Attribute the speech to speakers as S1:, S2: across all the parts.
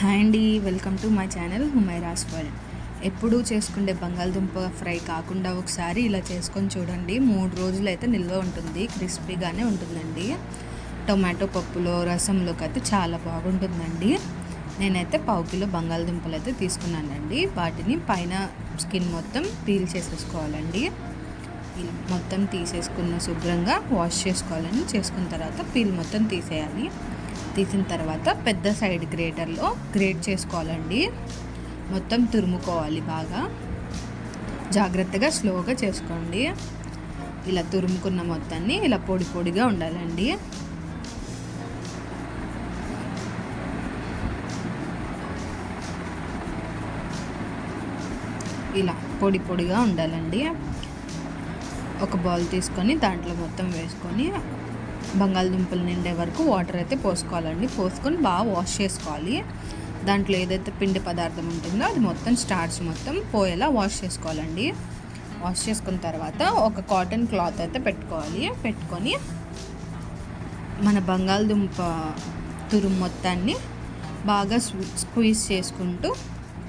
S1: Hi అండి welcome to my channel Humaira's world. ఎప్పుడూ చేసుకుండే బంగాళదుంప ఫ్రై కాకుండా ఒకసారి ఇలా చేసుకొని చూడండి. మూడు రోజులు అయితే నిల్వ ఉంటుంది క్రిస్పీగానే ఉంటుందండి. టొమాటో పప్పులో రసంలోకి అయితే చాలా బాగుంటుందండి. నేనైతే పావు కిలో బంగాళదుంపలు అయితే తీసుకున్నానండి. వాటిని పైన స్కిన్ మొత్తం పీల్ చేసేసుకోవాలండి. మొత్తం తీసేసుకున్న శుభ్రంగా వాష్ చేసుకోవాలని చేసుకున్న తర్వాత పీల్ మొత్తం తీసేయాలి. తీసిన తర్వాత పెద్ద సైడ్ గ్రేటర్లో గ్రేట్ చేసుకోవాలండి. మొత్తం తురుముకోవాలి బాగా. జాగ్రత్తగా స్లోగా చేసుకోండి. ఇలా తురుముకున్న మొత్తాన్ని ఇలా పొడి పొడిగా ఉండాలండి. ఇలా పొడి పొడిగా ఉండాలండి. ఒక బౌల్ తీసుకొని దాంట్లో మొత్తం వేసుకొని బంగాళదుంపలు నిండే వరకు వాటర్ అయితే పోసుకోవాలండి. పోసుకొని బాగా వాష్ చేసుకోవాలి. దాంట్లో ఏదైతే పిండి పదార్థం ఉంటుందో అది మొత్తం స్టార్చ్ మొత్తం పోయేలా వాష్ చేసుకోవాలండి. వాష్ చేసుకున్న తర్వాత ఒక కాటన్ క్లాత్ అయితే పెట్టుకోవాలి. పెట్టుకొని మన బంగాళదుంప తురుము మొత్తాన్ని బాగా స్క్వీజ్ చేసుకుంటూ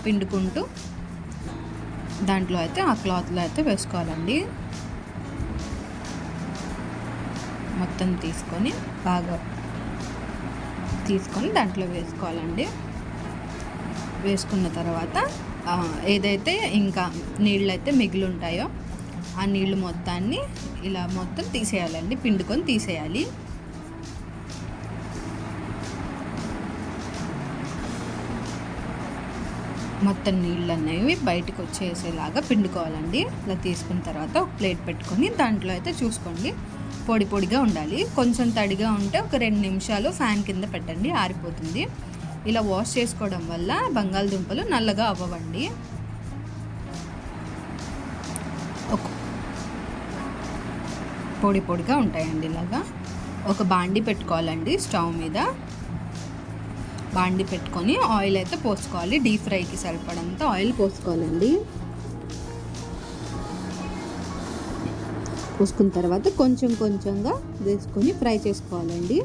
S1: పిండుకుంటూ దాంట్లో అయితే ఆ క్లాత్లో అయితే వేసుకోవాలండి. మొత్తం తీసుకొని బాగా తీసుకొని దాంట్లో వేసుకోవాలండి. వేసుకున్న తర్వాత ఏదైతే ఇంకా నీళ్ళు అయితే మిగిలి ఉంటాయో ఆ నీళ్ళు మొత్తాన్ని ఇలా మొత్తం తీసేయాలండి. పిండుకొని తీసేయాలి. మొత్తం నీళ్ళు అనేవి బయటకు వచ్చేసేలాగా పిండుకోవాలండి. ఇలా తీసుకున్న తర్వాత ఒక ప్లేట్ పెట్టుకొని దాంట్లో అయితే చూసుకోండి. పొడి పొడిగా ఉండాలి. కొంచెం తడిగా ఉంటే ఒక రెండు నిమిషాలు ఫ్యాన్ కింద పెట్టండి ఆరిపోతుంది. ఇలా వాష్ చేసుకోవడం వల్ల బంగాళదుంపలు నల్లగా అవ్వవండి. పొడి పొడిగా ఉంటాయండి ఇలాగా. ఒక బాండి పెట్టుకోవాలండి స్టవ్ మీద. బాండి పెట్టుకొని ఆయిల్ అయితే పోసుకోవాలి. డీప్ ఫ్రైకి సరిపడంత ఆయిల్ పోసుకోవాలండి. పోసుకున్న తర్వాత కొంచెం కొంచెంగా వేసుకొని ఫ్రై చేసుకోవాలండి.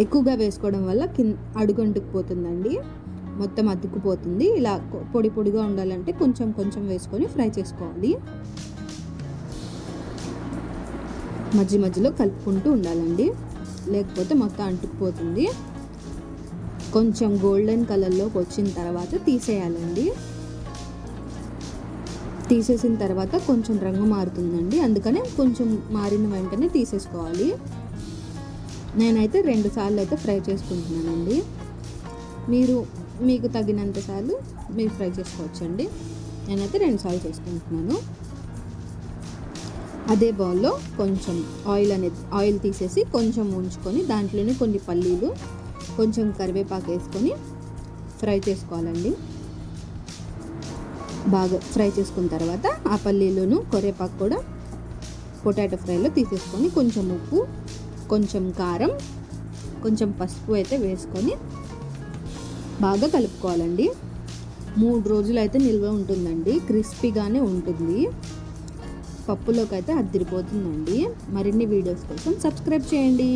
S1: ఎక్కువగా వేసుకోవడం వల్ల కింద అడుగంటుకుపోతుందండి మొత్తం అతుక్కుపోతుంది. ఇలా పొడి పొడిగా ఉండాలంటే కొంచెం కొంచెం వేసుకొని ఫ్రై చేసుకోవాలి. మధ్య మధ్యలో కలుపుకుంటూ ఉండాలండి. లేకపోతే మొత్తం అంటుకుపోతుంది. కొంచెం గోల్డెన్ కలర్లోకి వచ్చిన తర్వాత తీసేయాలండి. తీసేసిన తర్వాత కొంచెం రంగు మారుతుందండి. అందుకనే కొంచెం మారిన వెంటనే తీసేసుకోవాలి. నేనైతే రెండు సార్లు అయితే ఫ్రై చేసుకుంటున్నానండి. మీరు మీకు తగినంత సార్లు మీరు ఫ్రై చేసుకోవచ్చండి. నేనైతే రెండు సార్లు చేసుకుంటున్నాను. అదే బౌల్లో కొంచెం ఆయిల్ అనేది ఆయిల్ తీసేసి కొంచెం ఉంచుకొని దాంట్లోనే కొన్ని పల్లీలు కొంచెం కరివేపాకు వేసుకొని ఫ్రై చేసుకోవాలండి. బాగా ఫ్రై చేసుకున్న తర్వాత ఆ పల్లీలను కొరేపాకు కూడా పొటాటో ఫ్రైలో తీసేసుకొని కొంచెం ఉప్పు కొంచెం కారం కొంచెం పసుపు అయితే వేసుకొని బాగా కలుపుకోవాలండి. మూడు రోజులు అయితే నిల్వ ఉంటుందండి. క్రిస్పీగానే ఉంటుంది. పప్పులోకి అయితే అద్దరిపోతుందండి మరిన్ని వీడియోస్ కోసం సబ్స్క్రైబ్ చేయండి.